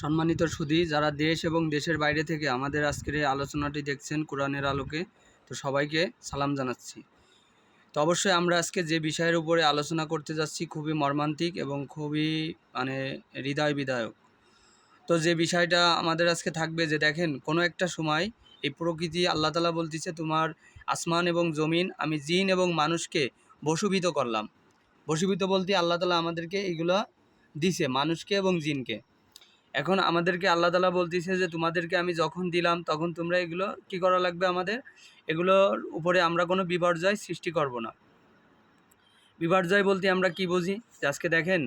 সম্মানিত সুধী, যারা দেশ এবং দেশের বাইরে থেকে আমাদের আজকের এই আলোচনাটি দেখছেন কোরআনের আলোকে, তো সবাইকে সালাম জানাচ্ছি। তো অবশ্যই আমরা আজকে যে বিষয়ের উপরে আলোচনা করতে যাচ্ছি খুবই মর্মান্তিক এবং খুবই মানে হৃদয় বিদায়ক। তো যে বিষয়টা আমাদের আজকে থাকবে যে দেখেন, কোনো একটা সময় এই প্রকৃতি আল্লাহ তালা বলতেছে, তোমার আসমান এবং জমিন, আমি জিন এবং মানুষকে বশীভূত করলাম। বশীভূত বলতে আল্লাহ তালা আমাদেরকে এইগুলো দিছে, মানুষকে এবং জিনকে। এখন আমাদেরকে আল্লাহ তালা বলতেছে যে, তোমাদেরকে আমি যখন দিলাম, তখন তোমরা এগুলো কি করা লাগবে আমাদের? এগুলোর উপরে আমরা কোনো বিপর্যয় সৃষ্টি করব না। বিপর্যয় বলতে আমরা কি বুঝি? আজকে দেখেন,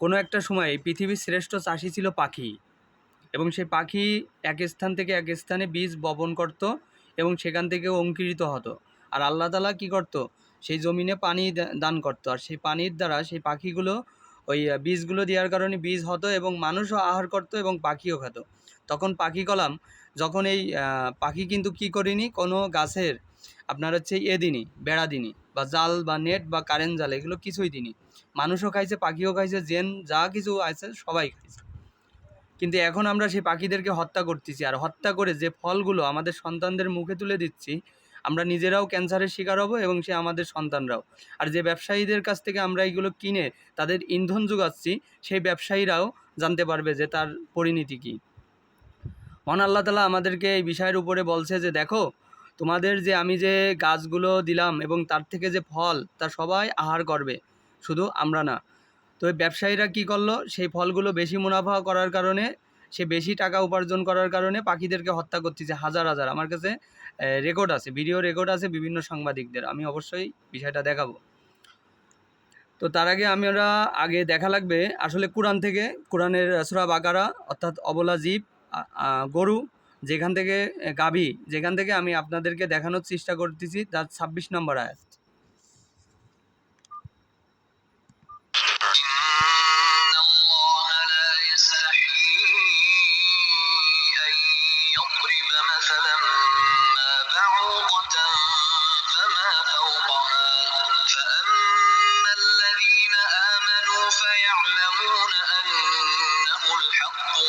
কোনো একটা সময় পৃথিবীর শ্রেষ্ঠ চাষি ছিল পাখি এবং সেই পাখি এক স্থান থেকে এক স্থানে বীজ বপন করত এবং সেখান থেকে অঙ্কুরিত হতো। আর আল্লাহ তালা কী করতো? সেই জমিনে পানি দান করতো। আর সেই পানির দ্বারা সেই পাখিগুলো ওই বীজগুলো দেওয়ার কারণে বীজ হতো এবং মানুষও আহার করতো এবং পাখিও খেত। তখন পাখি কলাম, যখন এই পাখি কিন্তু কি করিনি? কোনো গাছের, আপনার হচ্ছে এ দিনই বেড়া দিনই বা জাল, বা নেট, বা কারেন্ট জাল, এগুলো কিছুই দিনই মানুষও খাইছে, পাখিও খাইছে, জেন, যা কিছু আছে সবাই খাইছে। কিন্তু এখন আমরা সেই পাখিদেরকে হত্যা করতেছি, আর হত্যা করে যে ফলগুলো আমাদের সন্তানদের মুখে তুলে দিচ্ছি আমরা নিজেরাও ক্যান্সারের শিকার হব এবং সে আমাদের সন্তানরাও। আর যে ব্যবসায়ীদের কাছ থেকে আমরা এইগুলো কিনে তাদের ইন্ধন যোগাচ্ছি, সেই ব্যবসায়ীরাও জানতে পারবে যে তার পরিণতি কী। মহান আল্লাহ তালা আমাদেরকে এই বিষয়ের উপরে বলছে যে, দেখো, তোমাদের যে আমি যে গাছগুলো দিলাম এবং তার থেকে যে ফল, তা সবাই আহার করবে, শুধু আমরা না। তো ব্যবসায়ীরা কি করল? সেই ফলগুলো বেশি মুনাফা করার কারণে সে বেশি টাকা উপার্জন করার কারণে পাখিদেরকে হত্যা করতেছে, হাজার হাজার। আমার কাছে রেকর্ড আছে ভিডিও রেকর্ড আছে বিভিন্ন সাংবাদিকদের। আমি অবশ্যই বিষয়টা দেখাবো। তো তার আগে আমরা আগে দেখা লাগবে, আসলে কোরআন থেকে, কোরআনের সুরা বাকারা, অর্থাৎ অবলা জীব গরু, যেখান থেকে গাভী, যেখান থেকে আমি আপনাদেরকে দেখানোর চেষ্টা করতেছি, তার ছাব্বিশ নম্বর আয়াত।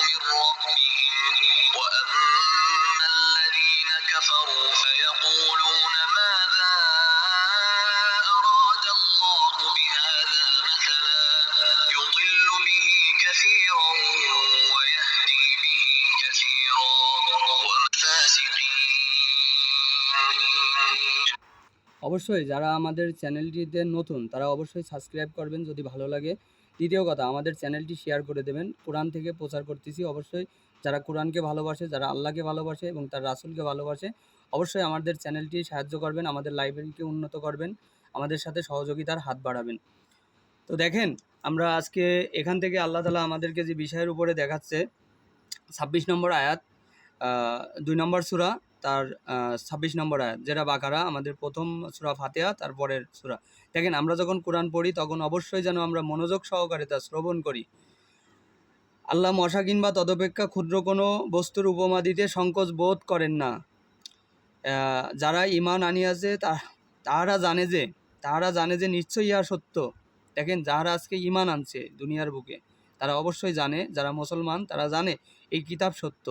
من ربهم وأما الذين كفروا فيقولون ماذا أراد الله بهذا مثلا يضل به كثيرا ويهدي به كثيرا وفاسقين অবশ্যই যারা আমাদের চ্যানেলটিতে নতুন তারা অবশ্যই সাবস্ক্রাইব করবেন যদি ভালো লাগে দ্বিতীয় কথা, আমাদের চ্যানেলটি শেয়ার করে দেবেন। কোরআন থেকে প্রচার করতেছি। অবশ্যই যারা কোরআনকে ভালোবাসে, যারা আল্লাহকে ভালোবাসে এবং তার রাসুলকে ভালোবাসে, অবশ্যই আমাদের চ্যানেলটি সাহায্য করবেন, আমাদের লাইব্রেরিকে উন্নত করবেন, আমাদের সাথে সহযোগিতার হাত বাড়াবেন। তো দেখেন, আমরা আজকে এখান থেকে আল্লাহ তালা আমাদেরকে যে বিষয়ের উপরে দেখাচ্ছে, ছাব্বিশ নম্বর আয়াত দুই নম্বর সুরা তার ছাব্বিশ নম্বর আয়াত, যেটা বাকারা, আমাদের প্রথম সুরা ফাতেহা তারপরের সুরা। দেখেন, আমরা যখন কোরআন পড়ি, তখন অবশ্যই যেন আমরা মনোযোগ সহকারে তা শ্রবণ করি। আল্লাহ মশা কিংবা তদপেক্ষা ক্ষুদ্র কোনো বস্তুর উপমা দিতে সংকোচ বোধ করেন না। যারা ইমান আনিয়াছে তাহারা জানে যে তাহারা জানে যে নিশ্চয়ই ইহা সত্য। দেখেন যাহারা আজকে ইমান আনছে দুনিয়ার বুকে, তারা অবশ্যই জানে, যারা মুসলমান, তারা জানে এই কিতাব সত্য।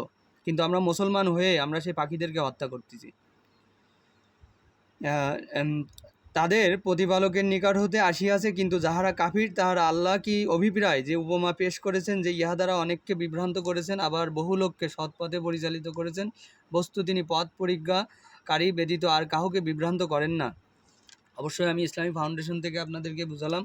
কিন্তু আমরা মুসলমান হয়ে আমরা সেই পাখিদেরকে হত্যা করতেছি। তাদের প্রতিপালকের নিকট হতে আসিয়াছে কিন্তু যাহারা কাফির, তাহারা আল্লাহ কি অভিপ্রায় যে উপমা পেশ করেছেন, যে ইহা দ্বারা অনেককে বিভ্রান্ত করেছেন, আবার বহু লোককে সৎপথে পরিচালিত করেছেন, বস্তু তিনি পথ পরিজ্ঞাকারী, ব্যতীত আর কাউকে বিভ্রান্ত করেন না। অবশ্যই আমি ইসলামী ফাউন্ডেশন থেকে আপনাদেরকে বুঝালাম।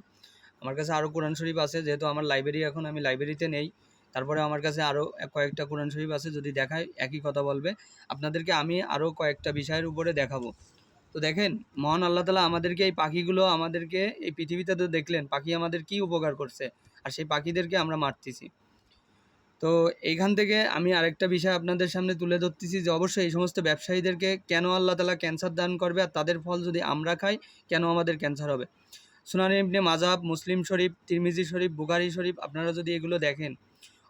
আমার কাছে আরও কোরআন শরীফ আছে, যেহেতু আমার লাইব্রেরি এখন, আমি লাইব্রেরিতে নেই। তারপরে আমার কাছে আরও কয়েকটা কোরআন শরীফ আছে, যদি দেখায়, একই কথা বলবে। আপনাদেরকে আমি আরও কয়েকটা বিষয়ের উপরে দেখাবো। তো দেখেন, মহান আল্লাহ তালা আমাদেরকে এই পাখিগুলো আমাদেরকে এই পৃথিবীতে তো দেখলেন, পাখি আমাদের কি উপকার করছে, আর সেই পাখিদেরকে আমরা মারতেছি। তো এইখান থেকে আমি আরেকটা বিষয় আপনাদের সামনে তুলে ধরতেছি যে, অবশ্যই এই সমস্ত ব্যবসায়ীদেরকে কেন আল্লাহ তালা ক্যান্সার দান করবে, আর তাদের ফল যদি আমরা খাই, কেন আমাদের ক্যান্সার হবে? সুনানি ইবনে মাজাব মুসলিম শরীফ, তিরমিজি শরীফ, বুখারি শরীফ, আপনারা যদি এগুলো দেখেন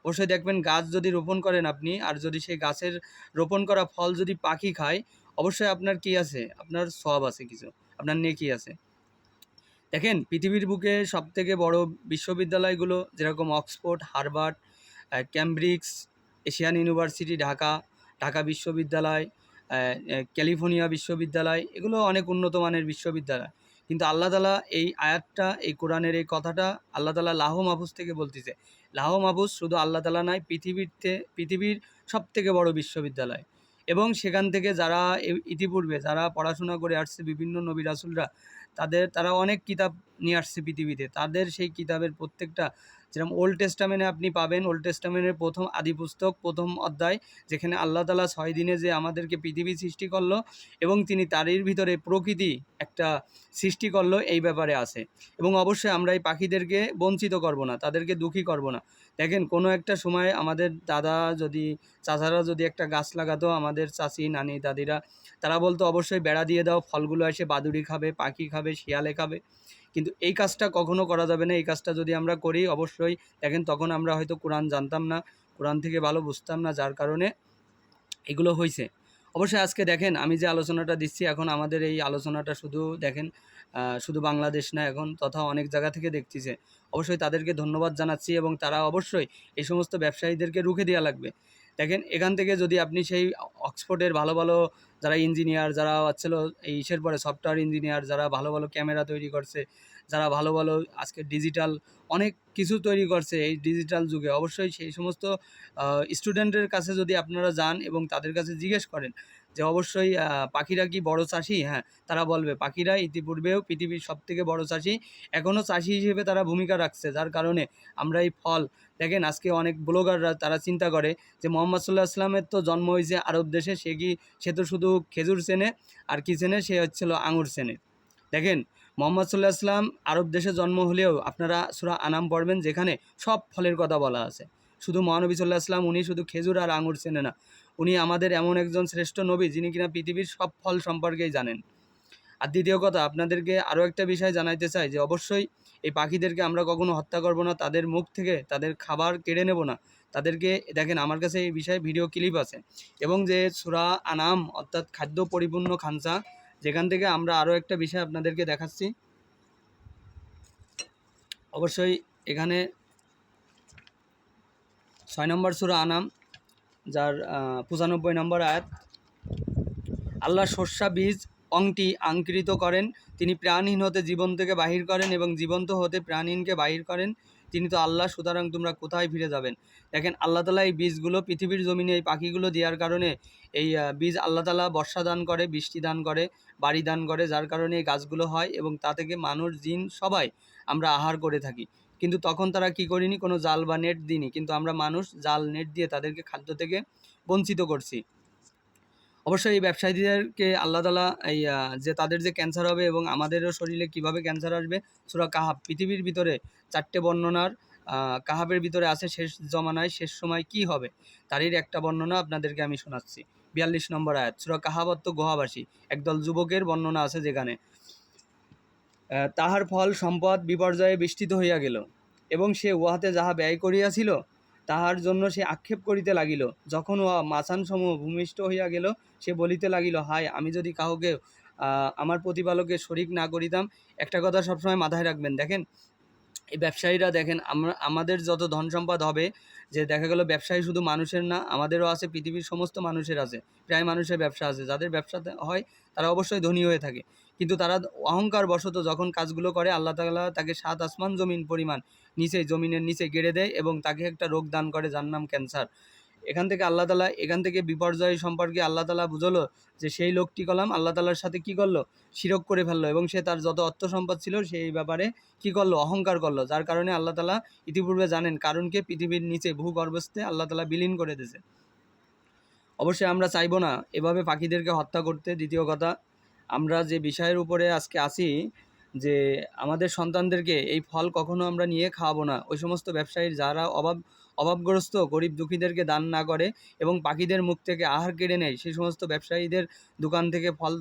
অবশ্যই দেখবেন গাছ যদি রোপণ করেন আপনি, আর যদি সেই গাছের রোপণ করা ফল যদি পাখি খায়, অবশ্যই আপনার কি আছে? আপনার সব আছে কিছু, আপনার নেকি আছে। দেখেন, পৃথিবীর বুকে সবথেকে বড় বিশ্ববিদ্যালয়গুলো যেরকম Oxford, Harvard Cambridge Asian university, Dhaka Dhaka বিশ্ববিদ্যালয় ক্যালিফোর্নিয়া বিশ্ববিদ্যালয়, এগুলো অনেক উন্নত মানের বিশ্ববিদ্যালয়। কিন্তু আল্লাহ তালা এই আয়াতটা, এই কোরআনের এই কথাটা আল্লাহ তালা লাহ মাহফুজ থেকে বলতেছে। লাহ মাহফুজ শুধু আল্লাহ তালা নয় পৃথিবীতে পৃথিবীর সব থেকে বড় বিশ্ববিদ্যালয়। এবং সেখান থেকে যারা ইতিপূর্বে যারা পড়াশোনা করে আসছে বিভিন্ন নবী রাসুলরা, তাদের, তারা অনেক কিতাব নিয়ে আসছে পৃথিবীতে। তাদের সেই কিতাবের প্রত্যেকটা, যেরকম ওল্ড টেস্টামেন্টে আপনি পাবেন ওল্ড টেস্টামেন্টের প্রথম আদি পুস্তক, প্রথম অধ্যায়, যেখানে আল্লাহ তালা ছয় দিনে যে আমাদেরকে পৃথিবী সৃষ্টি করল এবং তিনি তারই ভিতরে প্রকৃতি একটা সৃষ্টি করল, এই ব্যাপারে আছে। এবং অবশ্যই আমরা এই পাখিদেরকে বঞ্চিত করব না, তাদেরকে দুঃখী করব না। দেখেন, কোনো একটা সময় আমাদের দাদা যদি, চাচারা যদি একটা গাছ লাগাতো, আমাদের চাচি, নানি, দাদিরা, তারা বলতো, অবশ্যই বেড়া দিয়ে দাও, ফলগুলো এসে বাদুড়ি খাবে, পাখি খাবে, শিয়ালে খাবে। কিন্তু এই কাজটা কখনো করা যাবে না। এই কাজটা যদি আমরা করি, অবশ্যই, দেখেন, তখন আমরা হয়তো কোরআন জানতাম না, কোরআন থেকে ভালো বুঝতাম না, যার কারণে এগুলো হয়েছে অবশ্যই আজকে দেখেন, আমি যে আলোচনাটা দিচ্ছি এখন, আমাদের এই আলোচনাটা শুধু দেখেন শুধু বাংলাদেশ না, এখন তথা অনেক জায়গা থেকে দেখতেছে অবশ্যই তাদেরকে ধন্যবাদ জানাচ্ছি এবং তারা অবশ্যই এই সমস্ত ব্যবসায়ীদেরকে রুখে দেওয়া লাগবে। দেখেন, এখান থেকে যদি আপনি সেই অক্সফোর্ডের ভালো ভালো যারা ইঞ্জিনিয়ার, যারা এই ইসের পরে সফটওয়্যার ইঞ্জিনিয়ার, যারা ভালো ভালো ক্যামেরা তৈরি করছে যারা ভালো ভালো আজকে ডিজিটাল অনেক কিছু তৈরি করছে এই ডিজিটাল যুগে। অবশ্যই সেই সমস্ত স্টুডেন্টের কাছে যদি আপনারা যান এবং তাদের কাছে জিজ্ঞেস করেন যে অবশ্যই পাখিরা কি বড় চাষি? হ্যাঁ তারা বলবে পাখিরা ইতিপূর্বেও পৃথিবীর সব থেকে বড় চাষি এখনও চাষি হিসেবে তারা ভূমিকা রাখছে। যার কারণে আমরা এই ফল, দেখেন আজকে অনেক ব্লগাররা তারা চিন্তা করে যে মোহাম্মদ সাল্লাহ আসলামের তো জন্ম হয়েছে আরব দেশে, সে কি, সে তো শুধু খেজুর চেনে, আর কি চেনে? সে হচ্ছিল আঙুর চেনে। দেখেন মোহাম্মদ সাল্লাহ আসলাম আরব দেশে জন্ম হলেও আপনারা সুরা আনাম পড়বেন যেখানে সব ফলের কথা বলা আছে। শুধু মহানবী সাল্লাহ আসলাম উনি শুধু খেজুর আর আঙুর চেনে না। উনি আমাদের এমন একজন শ্রেষ্ঠ নবী যিনি কিনা পৃথিবীর সব ফল সম্পর্কেই জানেন। আর দ্বিতীয় কথা, আপনাদেরকে আরও একটা বিষয় জানাইতে চাই যে অবশ্যই এই পাখিদেরকে আমরা কখনো হত্যা করব না, তাদের মুখ থেকে তাদের খাবার কেড়ে নেব না। তাদেরকে, দেখেন আমার কাছে এই বিষয়ে ভিডিও ক্লিপ আছে। এবং যে সুরা আনাম, অর্থাৎ খাদ্য পরিপূর্ণ খানসা যেখান থেকে আমরা আরও একটা বিষয় আপনাদেরকে দেখাচ্ছি। অবশ্যই এখানে ছয় নম্বর সুরা আনাম, যার পঁচানব্বই নম্বর আয়াত, আল্লাহ শস্যা বীজ অংটি আঙ্কৃত করেন। তিনি প্রাণহীন হতে জীবন থেকে বাহির করেন এবং জীবন্ত হতে প্রাণহীনকে বাহির করেন। তিনি তো আল্লাহ, সুতরাং তোমরা কোথায় ফিরে যাবেন? দেখেন, আল্লাহ তালা এই বীজগুলো, পৃথিবীর জমিনে এই পাখিগুলো দেওয়ার কারণে এই বীজ আল্লাহ তালা বর্ষা দান করে, বৃষ্টি দান করে, বাড়ি দান করে, যার কারণে এই গাছগুলো হয় এবং তা থেকে মানুষ, জিন সবাই আমরা আহার করে থাকি। কিন্তু তখন তারা কি করিনি? কোনো জাল বা নেট দিইনি। কিন্তু আমরা মানুষ জাল, নেট দিয়ে তাদেরকে খাদ্য থেকে বঞ্চিত করছি। অবশ্যই এই ব্যবসায়ীদেরকে আল্লাহ তালা এই যে তাদের যে ক্যান্সার হবে এবং আমাদেরও শরীরে কীভাবে ক্যান্সার আসবে, সুরা কাহাব পৃথিবীর ভিতরে চারটে বর্ণনার কাহাবের ভিতরে আছে শেষ জমানায় শেষ সময় কি হবে, তারই একটা বর্ণনা আপনাদেরকে আমি শোনাচ্ছি। বিয়াল্লিশ নম্বর আয়াত, সুরা কাহাবত্ত গোহাবাসী, একদল যুবকের বর্ণনা আছে যেখানে তাহার ফল সম্পদ বিপর্যয়ে বিস্তৃত হইয়া গেল এবং সে উহাতে যাহা ব্যয় করিয়াছিল তাহার জন্য সে আক্ষেপ করিতে লাগিল। যখন উহা মাছানসমূহ ভূমিষ্ঠ হইয়া গেল, সে বলিতে লাগিল, হায়, আমি যদি কাউকে আমার প্রতিপালকের শরিক না করিতাম, একটা কথা সবসময় মাথায় রাখবেন। দেখেন, এই ব্যবসায়ীরা দেখেন, আমরা, আমাদের যত ধন সম্পদ হবে, যে দেখা গেল ব্যবসায়ী শুধু মানুষের না, আমাদেরও আছে, পৃথিবীর সমস্ত মানুষের আছে, প্রায় মানুষের ব্যবসা আছে। যাদের ব্যবসাতে হয়, তারা অবশ্যই ধনী হয়ে থাকে। কিন্তু তারা অহংকার বশত যখন কাজগুলো করে, আল্লাহ তাআলা তাকে সাত আসমান জমিন পরিমাণ নিচে, জমিনের নিচে গেড়ে দেয় এবং তাকে একটা রোগ দান করে যার নাম ক্যান্সার। এখান থেকে আল্লাহ তালা এখান থেকে বিপর্যয় সম্পর্কে আল্লাহ তালা বুঝলো যে সেই লোকটি কলাম আল্লাহ তালার সাথে কি করল? শিরক করে ফেলল এবং সে তার যত অর্থ সম্পদ ছিল সেই ব্যাপারে কি করল? অহংকার করল। যার কারণে আল্লাহ তালা ইতিপূর্বে জানেন কারণকে পৃথিবীর নিচে ভূগর্ভস্থে আল্লাহ তালা বিলীন করে দিয়েছে। অবশ্যই আমরা চাইব না এভাবে পাখিদেরকে হত্যা করতে। দ্বিতীয় কথা আমরা যে বিষয়ের উপরে আজকে আসি যে আমাদের সন্তানদেরকে এই ফল কখনো আমরা নিয়ে খাওয়াবো না। ওই সমস্ত ব্যবসায়ীর যারা অভাব, অভাবগ্রস্ত, গরিব দুঃখীদেরকে দান না করে এবং পাখিদের মুখ থেকে আহার কেড়ে নেয়, সেই সমস্ত ব্যবসায়ীদের দোকান থেকে ফল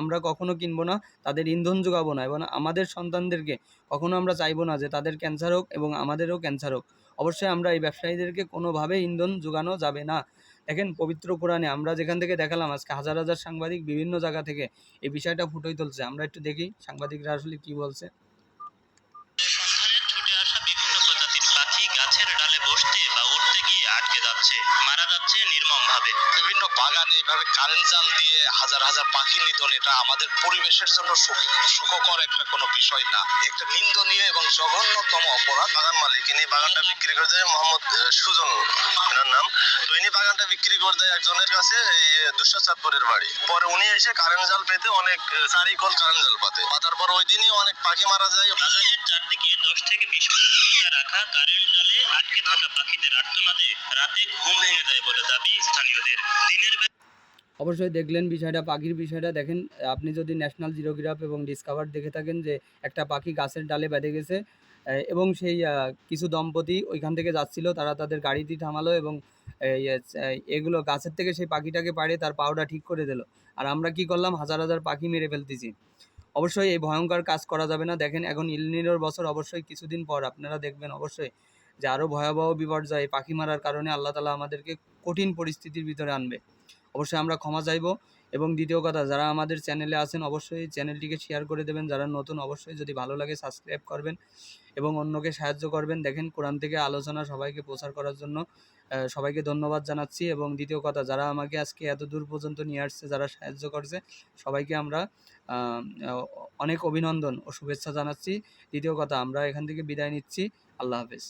আমরা কখনো কিনবো না, তাদের ইন্ধন যোগাবো না এবং আমাদের সন্তানদেরকে কখনো আমরা চাইব না যে তাদের ক্যান্সার হোক এবং আমাদেরও ক্যান্সার হোক। অবশ্যই আমরা এই ব্যবসায়ীদেরকে কোনোভাবে ইন্ধন যোগানো যাবে না। দেখেন, পবিত্র কোরআনে আমরা যেখান থেকে দেখালাম, আজকে হাজার হাজার সাংবাদিক বিভিন্ন জায়গা থেকে এই বিষয়টা ফুটোই তুলছে। আমরা একটু দেখি, সাংবাদিকরা আসলে কি বলছে। বাগানে এইভাবে কারেন্ট জাল দিয়ে হাজার হাজার পাখি নিধন এটা আমাদের পরিবেশের জন্য সুখকর একটা কোনো বিষয় না। একটা নিন্দনীয় এবং জঘন্যতম অপরাধ। বাগান মালিক ইনি বাগানটা বিক্রি করে দেয় মোহাম্মদ সুজন নাম? তো ইনি বাগানটা বিক্রি করে দেয় একজনের কাছে এই দুশো চাঁদপুরের বাড়ি। পরে উনি এসে কারেন্ট জাল পেতে অনেক চারি চারিকল কারেন্ট জাল পাতে। পাতার পর ওই দিনই অনেক পাখি মারা যায়। বাগানের চারদিকে দশ থেকে বিশ ফুট রাখা কারেন্ট জালে আটকে থাকা পাখিদের আর্তনাদে রাতে ঘুম ভেঙে যায় বলে দাবি স্থানীয়দের। দিনের অবশ্যই দেখলেন বিষয়টা, পাখির বিষয়টা দেখেন। আপনি যদি ন্যাশনাল জিওগ্রাফ এবং ডিসকভার দেখে থাকেন যে একটা পাখি গাছের ডালে বেঁধে গেছে এবং সেই কিছু দম্পতি ওইখান থেকে যাচ্ছিল, তারা তাদের গাড়িটি থামালো এবং এগুলো গাছের থেকে সেই পাখিটাকে পাড়ে তার পাওটা ঠিক করে দিল। আর আমরা কি করলাম? হাজার হাজার পাখি মেরে ফেলতেছি। অবশ্যই এই ভয়ঙ্কর কাজ করা যাবে না। দেখেন এখন ইলনিনোর বছর অবশ্যই কিছুদিন পর, আপনারা দেখবেন অবশ্যই যে আরও ভয়াবহ বিপর্যয়, পাখি মারার কারণে আল্লাহ তালা আমাদেরকে কঠিন পরিস্থিতির ভিতরে আনবে। অবশ্যই আমরা ক্ষমা চাইব। এবং দ্বিতীয় কথা, যারা আমাদের চ্যানেলে আছেন, অবশ্যই চ্যানেলটিকে শেয়ার করে দেবেন। যারা নতুন, অবশ্যই যদি ভালো লাগে সাবস্ক্রাইব করবেন এবং অন্যকে সাহায্য করবেন। দেখেন, কোরআন থেকে আলোচনা সবাইকে প্রচার করার জন্য সবাইকে ধন্যবাদ জানাচ্ছি। এবং দ্বিতীয় কথা, যারা আমাকে আজকে এত দূর পর্যন্ত নিয়ে আসছে, যারা সাহায্য করছে, সবাইকে আমরা অনেক অভিনন্দন ও শুভেচ্ছা জানাচ্ছি। দ্বিতীয় কথা, আমরা এখান থেকে বিদায় নিচ্ছি। আল্লাহ হাফেজ।